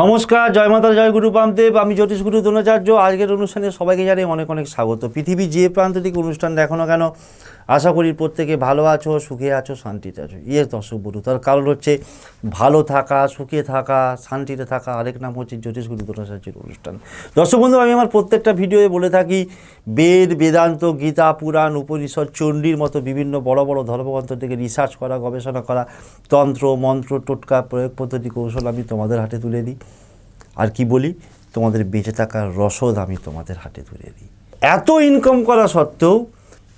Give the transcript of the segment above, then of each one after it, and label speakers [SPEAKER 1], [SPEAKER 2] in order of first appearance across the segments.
[SPEAKER 1] নমস্কার, জয় মাতা জয় গুরু বামদেব। আমি জ্যোতিষ গুরু দ্রোণাচার্য। আজকের অনুষ্ঠানে সবাইকে জানাই অনেক অনেক স্বাগত। পৃথিবীর যে প্রান্ত থেকে অনুষ্ঠান দেখো না কেন, আশা করি প্রত্যেকে ভালো আছো, সুখে আছো, শান্তিতে আছো। ইয়ে দর্শক বন্ধু, তার কারণ হচ্ছে ভালো থাকা, সুখে থাকা, শান্তিতে থাকা আরেক নাম হচ্ছে জ্যোতিষ গুরু দ্রোণাচার্যের অনুষ্ঠান। দর্শক বন্ধু, আমি আমার প্রত্যেকটা ভিডিওয়ে বলে থাকি, বেদ, বেদান্ত, গীতা, পুরাণ, উপনিষদ, চণ্ডীর মতো বিভিন্ন বড় বড় ধর্মগ্রন্থ থেকে রিসার্চ করা, গবেষণা করা, তন্ত্র, মন্ত্র, টোটকা, প্রয়োগ পদ্ধতি, কৌশল আমি তোমাদের হাতে তুলে দিই। আর কি বলি? তোমাদের বেঁচে থাকার রসদ আমি তোমাদের হাতে তুলে দিই। এত ইনকাম করা সত্ত্বেও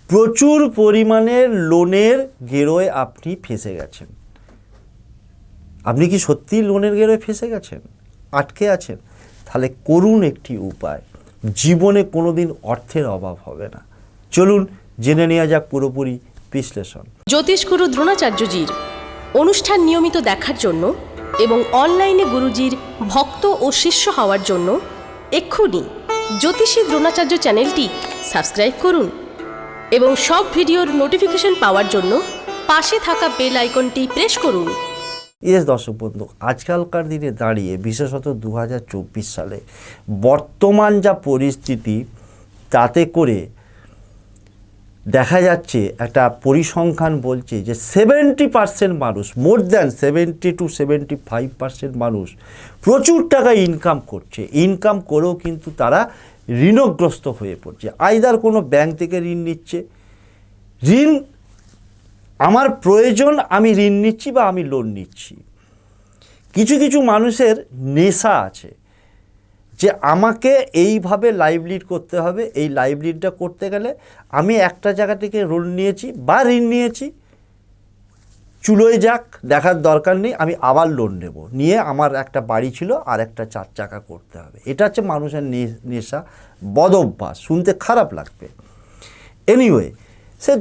[SPEAKER 1] প্রচুর পরিমাণের লোনের গেরোয় আপনি ফেসে গেছেন। আপনি কি সত্যি লোনের গেরোয় ফেসে গেছেন? আটকে আছেন? তাহলে করুন একটি উপায়। জীবনে কোনোদিন অর্থের অভাব হবে না। চলুন, জেনে নেওয়া যাক পুরোপুরি বিশ্লেষণ।
[SPEAKER 2] জ্যোতিষগুরু দ্রোণাচার্যজির অনুষ্ঠান নিয়মিত দেখার জন্য এবং অনলাইনে গুরুজির ভক্ত ও শিষ্য হওয়ার জন্য এক্ষুনি জ্যোতিষী দ্রোণাচার্য চ্যানেলটি সাবস্ক্রাইব করুন এবং সব ভিডিওর নোটিফিকেশন পাওয়ার জন্য পাশে থাকা বেল আইকনটি প্রেস করুন।
[SPEAKER 1] ইয়েস, দর্শক বন্ধু, আজকালকার দিনে দাঁড়িয়ে, বিশেষত দু হাজার চব্বিশ সালে, বর্তমান যা পরিস্থিতি, তাতে করে দেখা যাচ্ছে একটা পরিসংখ্যান বলছে যে সেভেন্টি পার্সেন্ট মানুষ more than seventy two seventy five percent মানুষ প্রচুর টাকা ইনকাম করছে। ইনকাম করেও কিন্তু তারা ঋণগ্রস্ত হয়ে পড়ছে। আইদার কোনো ব্যাংক থেকে ঋণ নিচ্ছে, ঋণ, আমার প্রয়োজন, আমি ঋণ নিচ্ছি বা আমি লোন নিচ্ছি। কিছু কিছু মানুষের নেশা আছে। যে আমাকে এইভাবে লাইভ লিড করতে হবে, এই লাইভ লিডটা করতে গেলে আমি একটা জায়গা থেকে লোন নিয়েছি বা ঋণ নিয়েছি। চুলোয় যাক, দেখার দরকার নেই, আমি আবার লোন নেব। নিয়ে আমার একটা বাড়ি ছিল, আর একটা চার চাকা করতে হবে। এটা হচ্ছে মানুষের নেশা, বদভ্যাস। শুনতে খারাপ লাগবে। এনিওয়ে সে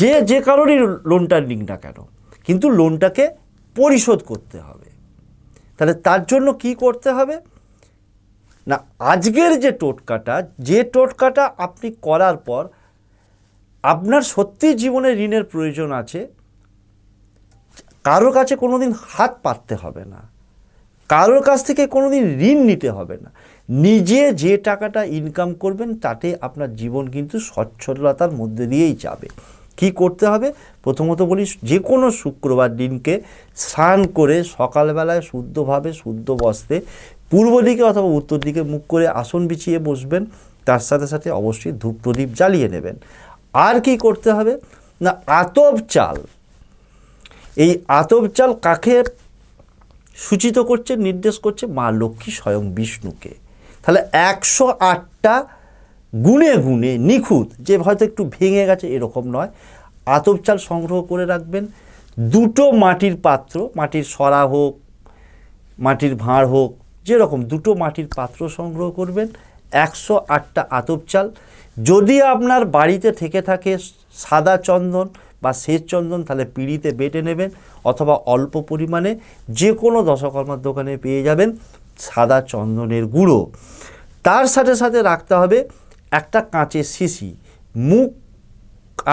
[SPEAKER 1] যে যে কারণেই লোনটা নিক না কেন, কিন্তু লোনটাকে পরিশোধ করতে হবে। তাহলে তার জন্য কি করতে হবে? না, আজকের যে টোটকাটা যে টোটকাটা আপনি করার পর আপনার সত্যি জীবনে ঋণের প্রয়োজন আছে, কারোর কাছে কোনো দিন হাত পাততে হবে না। কারোর কাছ থেকে কোনো দিন ঋণ নিতে হবে না। নিজে যে টাকাটা ইনকাম করবেন, তাতে আপনার জীবন কিন্তু সচ্ছলতার মধ্যে দিয়েই যাবে। কি করতে হবে? প্রথমত বলি যে কোনো শুক্রবার দিনকে স্নান করে সকালবেলায় শুদ্ধভাবে শুদ্ধ বস্ত্রে পূর্ব দিকে অথবা উত্তর দিকে মুখ করে আসন বিছিয়ে বসবেন, তার সাথে সাথে অবশ্যই ধূপ প্রদীপ জ্বালিয়ে নেবেন। আর কি করতে হবে? না, আতপ চাল। এই আতপ চাল কাকে সূচিত করছে, নির্দেশ করছে মা লক্ষ্মী স্বয়ং বিষ্ণুকে। তাহলে একশো আটটা গুণে গুণে নিখুঁত, যে হয়তো একটু ভেঙে গেছে, এরকম নয়। আতপ চাল সংগ্রহ করে রাখবেন। দুটো মাটির পাত্র, মাটির সরা হোক, মাটির ভাঁড় হোক যেরকম দুটো মাটির পাত্র সংগ্রহ করবেন, একশো আটটা আতপ চাল। যদি আপনার বাড়িতে থেকে থাকে সাদা চন্দন বা শ্বেত চন্দন, তাহলে পিঁড়িতে বেটে নেবেন অথবা অল্প পরিমাণে যে কোনো দশকর্মার দোকানে পেয়ে যাবেন সাদা চন্দনের গুঁড়ো। তার সাথে সাথে রাখতে হবে একটা কাঁচের শিশি। মুখ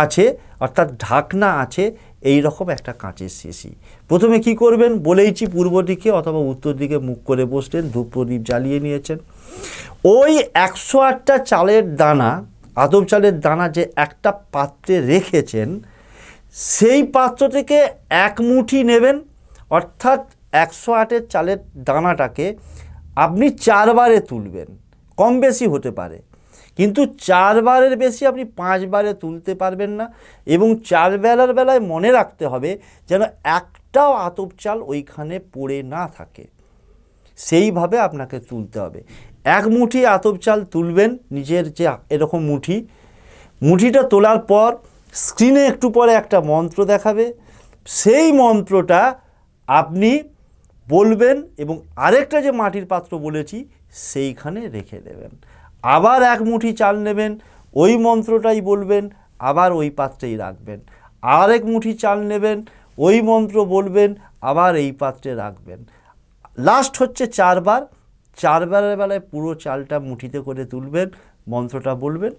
[SPEAKER 1] আছে অর্থাৎ ঢাকনা আছে এই রকম একটা কাঁচের শিশি প্রথমে কি করবেন? বলেইছি পূর্ব দিকে অথবা উত্তর দিকে মুখ করে বসলেন, ধূপ প্রদীপ জ্বালিয়ে নিয়েছেন। ওই একশো আটটা চালের দানা, আদব চালের দানা যে একটা পাত্রে রেখেছেন, সেই পাত্র থেকে এক মুঠি নেবেন, অর্থাৎ একশো আটের চালের দানাটাকে আপনি চারবারে তুলবেন। কম বেশি হতে পারে। কিন্তু চারবারের বেশি আপনি পাঁচবারে তুলতে পারবেন না এবং চার বেলার বেলায় মনে রাখতে হবে যেন একটাও আতপ চাল ওইখানে পড়ে না থাকে। সেইভাবে আপনাকে তুলতে হবে। এক মুঠি আতপ চাল তুলবেন, নিজের যে এরকম মুঠি, মুঠিটা তোলার পর স্ক্রিনে একটু পরে একটা মন্ত্র দেখাবে। সেই মন্ত্রটা আপনি বলবেন এবং আরেকটা যে মাটির পাত্র বলেছি, সেইখানে রেখে দেবেন। আবার এক মুঠি চাল নেবেন, ওই মন্ত্রটাই বলবেন, আবার ওই পাত্রেই রাখবেন। আরেক মুঠি চাল নেবেন, ওই মন্ত্র বলবেন, আবার এই পাত্রে রাখবেন। লাস্ট হচ্ছে চারবার। চারবারের বেলায় পুরো চালটা মুঠিতে করে তুলবেন, মন্ত্রটা বলবেন,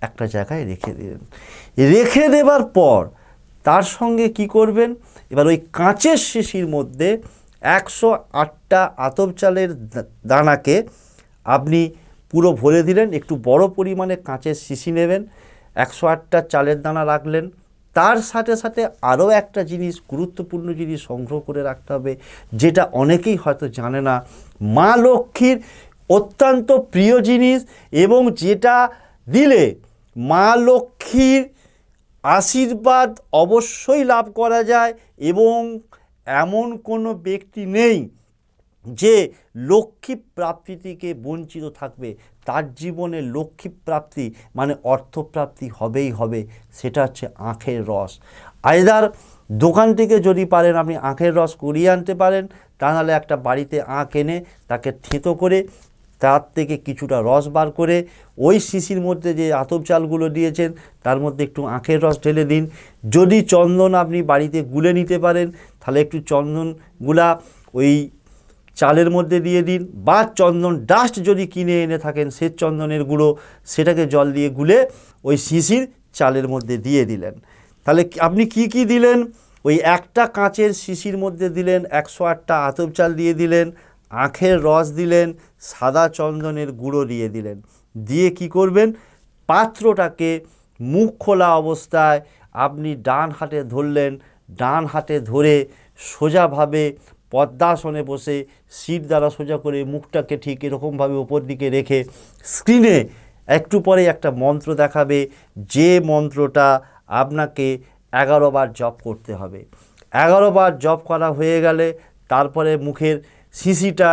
[SPEAKER 1] একটা জায়গায় রেখে দেবেন। রেখে দেবার পর তার সঙ্গে কি করবেন? এবার ওই কাঁচের শিশির মধ্যে একশো আটটা আতপ চালের দানাকে আপনি পুরো ভরে দিলেন, একটু বড় পরিমাণে কাঁচের শিশি নেবেন, একশো আটটা চালের দানা রাখলেন। তার সাথে সাথে আরও একটা জিনিস, গুরুত্বপূর্ণ জিনিস সংগ্রহ করে রাখতে হবে, যেটা অনেকেই হয়তো জানে না। মা লক্ষ্মীর অত্যন্ত প্রিয় জিনিস এবং যেটা দিলে মা লক্ষ্মীর আশীর্বাদ অবশ্যই লাভ করা যায় এবং এমন কোনো ব্যক্তি নেই যে লক্ষ্মী প্রাপ্তি থেকে বঞ্চিত থাকবে, তার জীবনে লক্ষ্মী প্রাপ্তি মানে অর্থপ্রাপ্তি হবেই হবে, সেটা হচ্ছে আখের রস। আইদার দোকান থেকে যদি পারেন আপনি আখের রস করিয়ে আনতে পারেন, তা নাহলে একটা বাড়িতে আখ এনে তাকে থেঁতো করে, তার থেকে কিছুটা রস বার করে, ওই শিশির মধ্যে যে আতপ চালগুলো দিয়েছেন, তার মধ্যে একটু আখের রস ঢেলে দিন। যদি চন্দন আপনি বাড়িতে গুলে নিতে পারেন, তাহলে একটু চন্দনগুলা ওই চালের মধ্যে দিয়ে দিন বা চন্দন ডাস্ট যদি কিনে এনে থাকেন সে চন্দনের গুঁড়ো, সেটাকে জল দিয়ে গুলে ওই শিশির চালের মধ্যে দিয়ে দিলেন। তাহলে আপনি কি কি দিলেন? ওই একটা কাঁচের শিশির মধ্যে দিলেন, একশো আটটা আতপ চাল দিয়ে দিলেন, আখের রস দিলেন, সাদা চন্দনের গুঁড়ো দিয়ে দিলেন। দিয়ে কি করবেন? পাত্রটাকে মুখ খোলা অবস্থায় আপনি ডান হাতে ধরলেন, ডান হাতে ধরে সোজাভাবে পদ্মাসনে বসে সিট দ্বারা সোজা করে মুখটাকে ঠিক এরকমভাবে ওপর দিকে রেখে স্ক্রিনে একটু পরে একটা মন্ত্র দেখাবে, যে মন্ত্রটা আপনাকে এগারো বার জপ করতে হবে। এগারো বার জপ করা হয়ে গেলে তারপরে মুখের শিশিটা,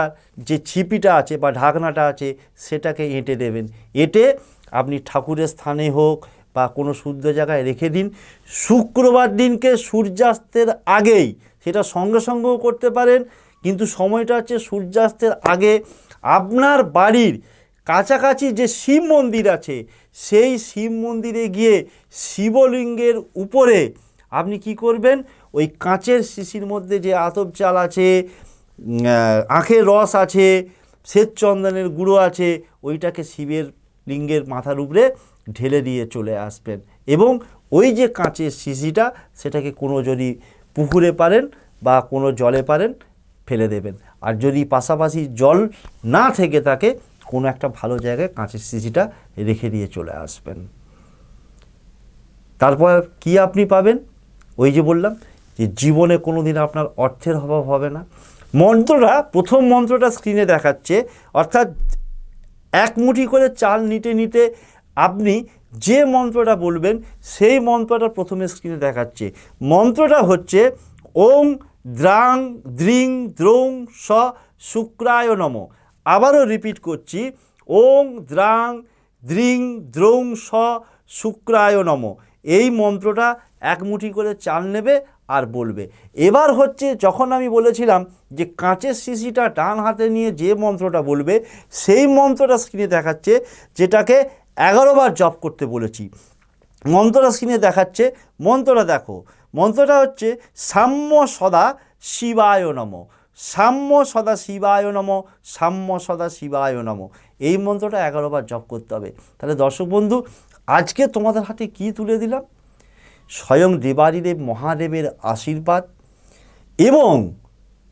[SPEAKER 1] যে ছিপিটা আছে বা ঢাকনাটা আছে, সেটাকে এঁটে দেবেন। এঁটে আপনি ঠাকুরের স্থানে হোক বা কোনো শুদ্ধ জায়গায় রেখে দিন। শুক্রবার দিনকে সূর্যাস্তের আগেই সেটা সঙ্গে সঙ্গেও করতে পারেন, কিন্তু সময়টা হচ্ছে সূর্যাস্তের আগে। আপনার বাড়ির কাছাকাছি যে শিব মন্দির আছে, সেই শিব মন্দিরে গিয়ে শিবলিঙ্গের উপরে আপনি কি করবেন? ওই কাঁচের শিশির মধ্যে যে আতপ চাল আছে আখের রস আছে, শ্বেতচন্দনের গুঁড়ো আছে, ওইটাকে শিবের লিঙ্গের মাথার উপরে ঢেলে দিয়ে চলে আসবেন। এবং ওই যে কাঁচের শিশিটা সেটাকে কোনো যদি পুকুরে পারেন বা কোনো জলে পারেন, ফেলে দেবেন। আর যদি পাশাপাশি জল না থেকে থাকে, কোনো একটা ভালো জায়গায় কাঁচের শিশিটা রেখে দিয়ে চলে আসবেন। তারপর কি আপনি পাবেন? ওই যে বললাম যে জীবনে কোনো দিন আপনার অর্থের অভাব হবে না। মন্ত্রটা, প্রথম মন্ত্রটা স্ক্রিনে দেখাচ্ছে, অর্থাৎ এক মুঠি করে চাল নিতে নিতে আপনি যে মন্ত্রটা বলবেন, সেই মন্ত্রটা প্রথমে স্ক্রিনে দেখাচ্ছে। মন্ত্রটা হচ্ছে ওং দ্রাং দ্রিং দ্রৌং স শুক্রায় নম। আবারও রিপিট করছি ওং দ্রাং দ্রিং দ্রৌং স শুক্রায় নম। এই মন্ত্রটা এক মুঠি করে চাল নেবে আর বলবে। এবার হচ্ছে, যখন আমি বলেছিলাম যে কাঁচের শিশিটা ডান হাতে নিয়ে যে মন্ত্রটা বলবে, সেই মন্ত্রটা স্ক্রিনে দেখাচ্ছে, যেটাকে এগারো বার জপ করতে বলেছি। মন্ত্রটা স্ক্রিনে দেখাচ্ছে। মন্ত্রটা দেখো। মন্ত্রটা হচ্ছে, সাম্য সদা শিবায় নম। সাম্য সদা শিবায় নম, সাম্য সদা শিবায় নম। এই মন্ত্রটা এগারো বার জপ করতে হবে। তাহলে দর্শক বন্ধু, আজকে তোমাদের হাতে কি তুলে দিলাম? স্বয়ং দেবাদিদেব মহাদেবের আশীর্বাদ এবং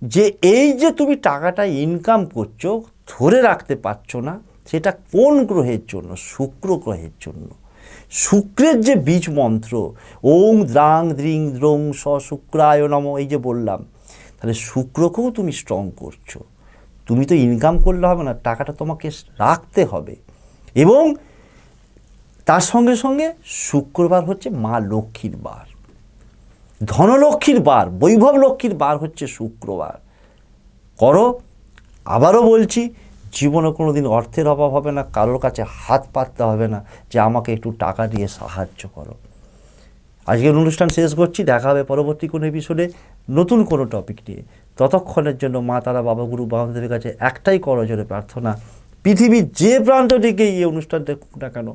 [SPEAKER 1] যে এই যে তুমি টাকাটা ইনকাম করছ, ধরে রাখতে পারছ না সেটা কোন গ্রহের জন্য? শুক্র গ্রহের জন্য। শুক্রের যে বীজ মন্ত্র, ওং দ্রাং দ্রিং দ্রং স শুক্রায় নম, এই যে বললাম, তাহলে শুক্রকেও তুমি স্ট্রং করছ। তুমি তো ইনকাম করলে হবে না, টাকাটা তোমাকে রাখতে হবে। এবং তার সঙ্গে সঙ্গে শুক্রবার হচ্ছে মা লক্ষ্মীর বার। ধনলক্ষ্মীর বার, বৈভব লক্ষ্মীর বার হচ্ছে শুক্রবার। করো, আবারও বলছি জীবনে কোনো দিন অর্থের অভাব হবে না, কারোর কাছে হাত পাততে হবে না যে আমাকে একটু টাকা দিয়ে সাহায্য করো। আজকের অনুষ্ঠান শেষ করছি, দেখা হবে পরবর্তী কোনো এপিসোডে নতুন কোনো টপিক নিয়ে। ততক্ষণের জন্য মা, তারা, বাবা, গুরু, বাবাদের কাছে একটাই করজোরে প্রার্থনা, পৃথিবীর যে প্রান্ত থেকে এই অনুষ্ঠান দেখুক না কেন,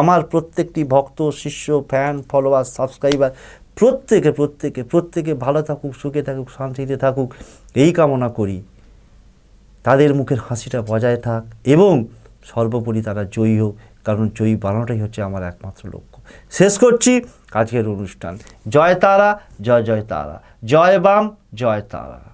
[SPEAKER 1] আমার প্রত্যেকটি ভক্ত, শিষ্য ফ্যান ফলোয়ার সাবস্ক্রাইবার প্রত্যেকে প্রত্যেকে প্রত্যেকে ভালো থাকুক, সুখে থাকুক, শান্তিতে থাকুক, এই কামনা করি। তাদের মুখের হাসিটা বজায় থাক এবং সর্বোপরি তারা জয়ী হোক, কারণ জয়ী বানানোটাই হচ্ছে আমার একমাত্র লক্ষ্য। শেষ করছি আজকের অনুষ্ঠান। জয় তারা, জয় জয় তারা। জয় বাম, জয় তারা।